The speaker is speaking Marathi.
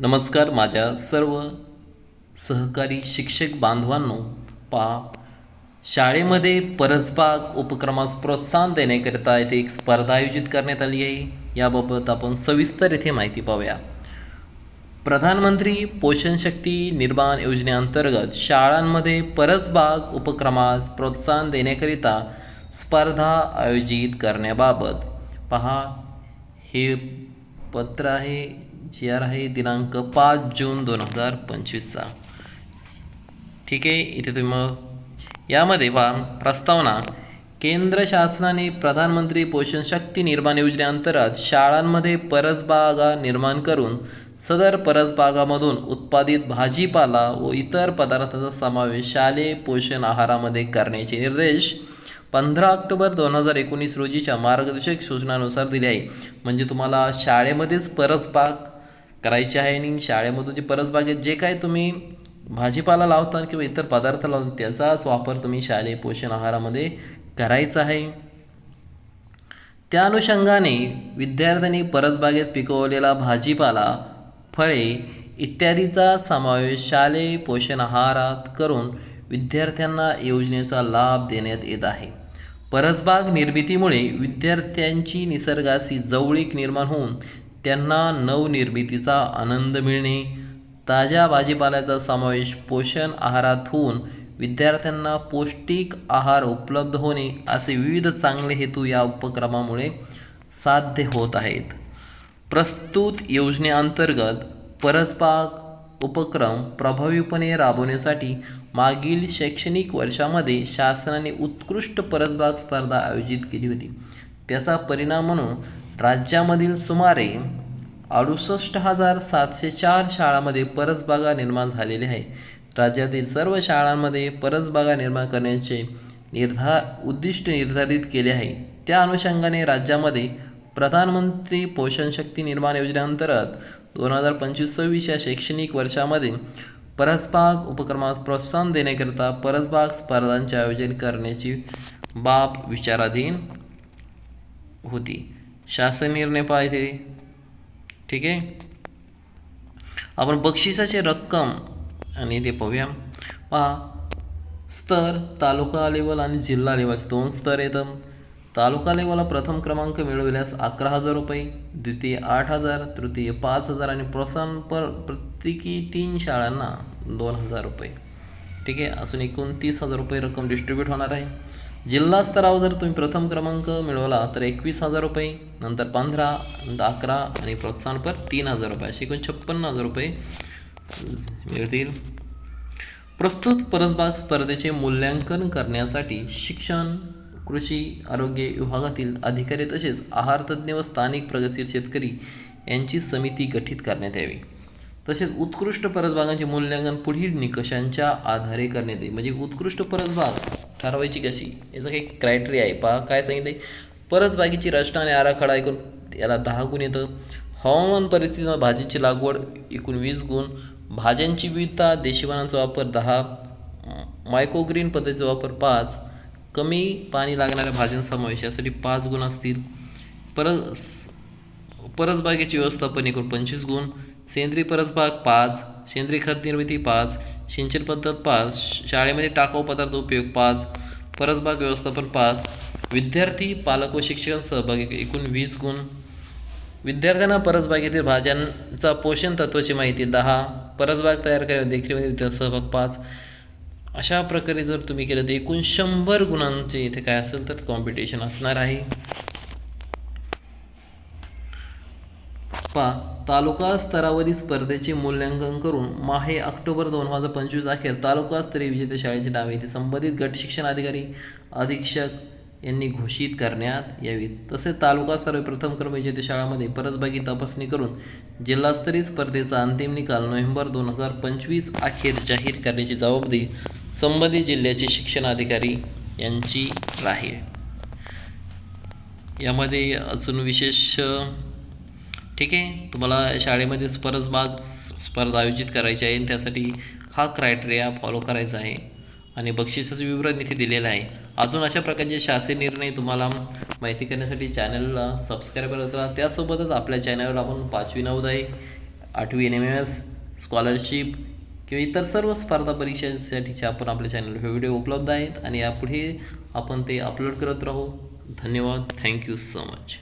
नमस्कार माझ्या सर्व सहकारी शिक्षक बांधवांनो पहा शाळेमध्ये परसबाग उपक्रमास प्रोत्साहन देण्याकरिता येथे एक स्पर्धा आयोजित करण्यात आली आहे. याबाबत आपण सविस्तर येथे माहिती पाहूया. प्रधानमंत्री पोषण शक्ती निर्माण योजनेअंतर्गत शाळांमध्ये परसबाग उपक्रमास प्रोत्साहन देण्याकरिता स्पर्धा आयोजित करण्याबाबत. पहा हे पत्र आहे. जी आर आहे दिनांक पाच जून दोन हजार पंचवीसचा. ठीक आहे इथे तुम्ही मग यामध्ये पहा प्रस्तावना केंद्र शासनाने प्रधानमंत्री पोषण शक्ती निर्माण योजनेअंतर्गत शाळांमध्ये परसबागा निर्माण करून सदर परसबागामधून उत्पादित भाजीपाला व इतर पदार्थांचा समावेश शालेय पोषण आहारामध्ये करण्याचे निर्देश पंधरा ऑक्टोबर दोन हजार एकोणीस रोजीच्या मार्गदर्शक सूचनानुसार दिले आहे. म्हणजे तुम्हाला शाळेमध्येच परसबाग करायची आहे आणि शाळेमधून जे परसबागेत जे काय तुम्ही भाजीपाला लावता किंवा इतर पदार्थ लावता त्याचाच वापर तुम्ही शालेय पोषण आहारामध्ये करायचा आहे. त्या अनुषंगाने विद्यार्थ्यांनी परसबागेत पिकवलेला भाजीपाला फळे इत्यादीचा समावेश शालेय पोषण आहारात करून विद्यार्थ्यांना योजनेचा लाभ देण्यात येत आहे. परसबाग निर्मितीमुळे विद्यार्थ्यांची निसर्गाशी जवळीक निर्माण होऊन त्यांना नवनिर्मितीचा आनंद मिळणे ताज्या भाजीपाल्याचा समावेश पोषण आहारात होऊन विद्यार्थ्यांना पौष्टिक आहार उपलब्ध होणे असे विविध चांगले हेतू या उपक्रमामुळे साध्य होत आहेत. प्रस्तुत योजनेअंतर्गत परसबाग उपक्रम प्रभावीपणे राबवण्यासाठी मागील शैक्षणिक वर्षामध्ये शासनाने उत्कृष्ट परसबाग स्पर्धा आयोजित केली होती. त्याचा परिणाम म्हणून राज्यामधील सुमारे अडुसष्ट हजार सातशे चार शाळांमध्ये परसबागा निर्माण झालेले आहे. राज्यातील सर्व शाळांमध्ये परसबागा निर्माण करण्याचे निर्धार उद्दिष्ट निर्धारित केले आहे. त्या अनुषंगाने राज्यामध्ये प्रधानमंत्री पोषण शक्ती निर्माण योजनेअंतर्गत दोन हजार पंचवीस सव्वीस या शैक्षणिक वर्षामध्ये परसबाग उपक्रमास प्रोत्साहन देण्याकरिता परसबाग स्पर्धांचे आयोजन करण्याची बाब विचाराधीन होती. शासन निर्णय पाहिजे ठीक आहे? आपण बक्षिसाची रक्कम आणि ते पाहूया. पहा स्तर तालुका लेवल आणि जिल्हा लेवलचे दोन स्तर येतं तालुका लेवलला प्रथम क्रमांक मिळविल्यास अकरा हजार रुपये द्वितीय आठ हजार तृतीय पाच हजार आणि प्रोत्साहन पर प्रत्येकी तीन शाळांना दोन हजार रुपये. ठीक आहे? असून एकूण तीस हजार रुपये रक्कम डिस्ट्रीब्यूट होणार आहे. जिल्हा स्तरावर जर तुम्ही प्रथम क्रमांक मिळवला तर एकवीस हजार रुपये नंतर पंधरा नंतर अकरा आणि प्रोत्साहनपर तीन हजार रुपये. असे एकूण छप्पन्न हजार रुपये मिळतील. प्रस्तुत परसबाग स्पर्धेचे मूल्यांकन करण्यासाठी शिक्षण कृषी आरोग्य विभागातील अधिकारी तसेच आहारतज्ज्ञ व स्थानिक प्रगतशील शेतकरी यांची समिती गठीत करण्यात यावी. तसेच उत्कृष्ट परसबागांचे मूल्यांकन पुढील निकषांच्या आधारे करण्यात येईल. म्हणजे उत्कृष्ट परसबाग ठरवायची कशी? याचं काही क्रायटेरिया आहे. पहा काय सांगितलं आहे परसबागेची रचना आणि आराखडा ऐकून याला दहा गुण येतं. हवामान परिस्थितीमध्ये भाजीची लागवड एकूण वीस गुण. भाज्यांची विविधता देशीवानांचा वापर दहा. मायक्रोग्रीन पद्धतीचा वापर पाच. कमी पाणी लागणाऱ्या भाज्यांचा समावेश यासाठी पाच गुण असतील. परस परसबागेची व्यवस्थापन एकूण पंचवीस गुण. सेंद्रिय परसबाग पाच. सेंद्रिय खत निर्मिती पाच. सिंचन पद्धत पाच शाळेमध्ये टाकाऊ पदार्थ उपयोग पाच परसबाग व्यवस्थापन पाच विद्यार्थी पालक व शिक्षकांचा सहभाग एकूण वीस गुण. विद्यार्थ्यांना परसबागेतील भाज्यांचा पोषण तत्वाची माहिती दहा परसबाग तयार करण्यात देखील म्हणजे विद्यार्थी सहभाग पाच. अशा प्रकारे जर तुम्ही केलं तर एकूण शंभर गुणांचे इथे काय असेल तर कॉम्पिटिशन असणार आहे. पा तालुका स्तरावरील स्पर्धेचे मूल्यांकन करून माहे ऑक्टोबर दोन हजार पंचवीस अखेर तालुकास्तरीय विजेते शाळेची नावे येथे संबंधित गट शिक्षण अधिकारी अधीक्षक यांनी घोषित करण्यात यावीत. तसेच तालुका स्तरावर प्रथम क्रम विजेते शाळामध्ये परसबागी तपासणी करून जिल्हास्तरीय स्पर्धेचा अंतिम निकाल नोव्हेंबर दोन हजार पंचवीस अखेर जाहीर करण्याची जबाबदारी संबंधित जिल्ह्याचे शिक्षणाधिकारी यांची राहील. यामध्ये अजून विशेष ठीक आहे. तुम्हाला शाळेमध्ये स्पर्धभाग स्पर्धा आयोजित करायची आहे आणि त्यासाठी हा क्रायटेरिया फॉलो करायचा आहे. आणि बक्षिसाचं विवरण इथे दिलेलं आहे. अजून अशा प्रकारचे शासकीय निर्णय तुम्हाला माहिती करण्यासाठी चॅनलला सबस्क्राईब करत राहा. त्यासोबतच आपल्या चॅनलवर आपण पाचवी नवोदय आठवी N M M S scholarship किंवा इतर सर्व स्पर्धा परीक्षांसाठीचे आपण आपल्या चॅनलवर हे व्हिडिओ उपलब्ध आहेत. आणि यापुढे आपण ते अपलोड करत राहू. धन्यवाद. Thank you so much